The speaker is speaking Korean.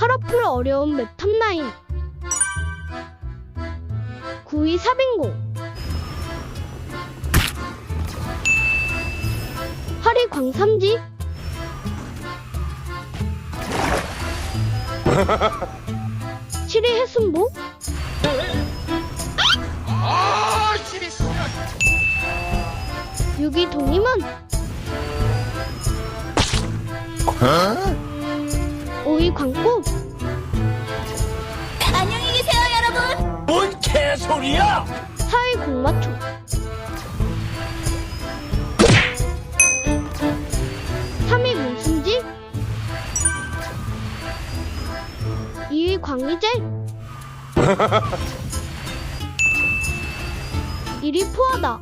카라풀 어려운 맵탑라인. 9위 사빙고. 8위 광삼지. 7위 해순보. 아, 시리스. 6위 동임원 5위 광고? 안녕히 계세요, 여러분. 뭔 개소리야? 4위 공마초. 3위 문순지? 2위 광희재 1위 포하다